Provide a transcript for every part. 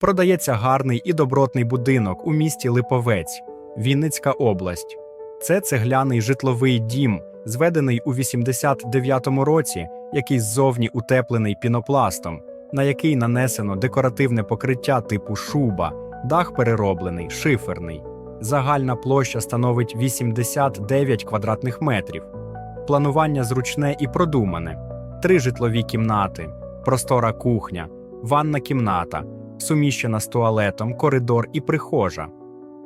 Продається гарний і добротний будинок у місті Липовець, Вінницька область. Це цегляний житловий дім, зведений у 89-му році, який ззовні утеплений пінопластом, на який нанесено декоративне покриття типу шуба, дах перероблений, шиферний. Загальна площа становить 89 квадратних метрів. Планування зручне і продумане. Три житлові кімнати, простора кухня, ванна кімната, суміщена з туалетом, коридор і прихожа.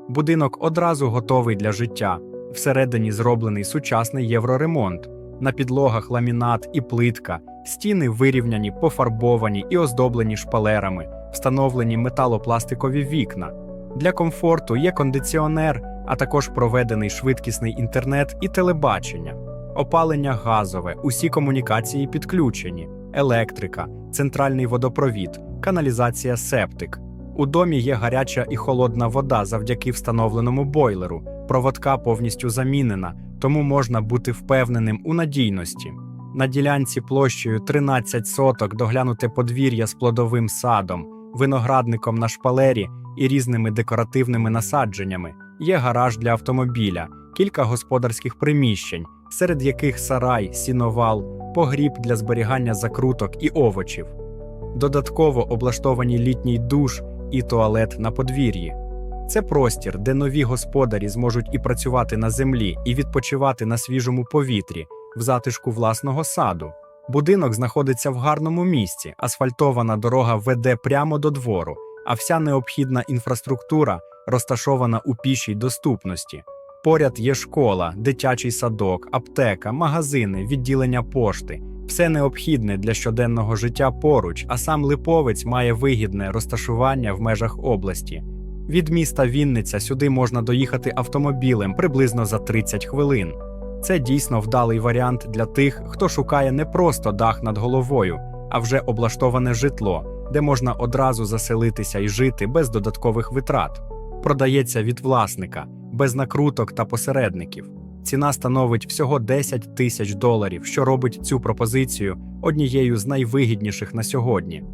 Будинок одразу готовий для життя. Всередині зроблений сучасний євроремонт. На підлогах ламінат і плитка, стіни вирівняні, пофарбовані і оздоблені шпалерами, встановлені металопластикові вікна. Для комфорту є кондиціонер, а також проведений швидкісний інтернет і телебачення, опалення газове, усі комунікації підключені, електрика, центральний водопровід, каналізація септик. У домі є гаряча і холодна вода завдяки встановленому бойлеру. Проводка повністю замінена, тому можна бути впевненим у надійності. На ділянці площею 13 соток доглянуте подвір'я з плодовим садом, виноградником на шпалері і різними декоративними насадженнями. Є гараж для автомобіля, кілька господарських приміщень, серед яких сарай, сіновал, погріб для зберігання закруток і овочів. Додатково облаштовані літній душ і туалет на подвір'ї. Це простір, де нові господарі зможуть і працювати на землі, і відпочивати на свіжому повітрі, в затишку власного саду. Будинок знаходиться в гарному місці, асфальтована дорога веде прямо до двору, а вся необхідна інфраструктура розташована у пішій доступності. Поряд є школа, дитячий садок, аптека, магазини, відділення пошти. Все необхідне для щоденного життя поруч, а сам Липовець має вигідне розташування в межах області. Від міста Вінниця сюди можна доїхати автомобілем приблизно за 30 хвилин. Це дійсно вдалий варіант для тих, хто шукає не просто дах над головою, а вже облаштоване житло, де можна одразу заселитися і жити без додаткових витрат. Продається від власника, без накруток та посередників. Ціна становить всього 10 тисяч доларів, що робить цю пропозицію однією з найвигідніших на сьогодні.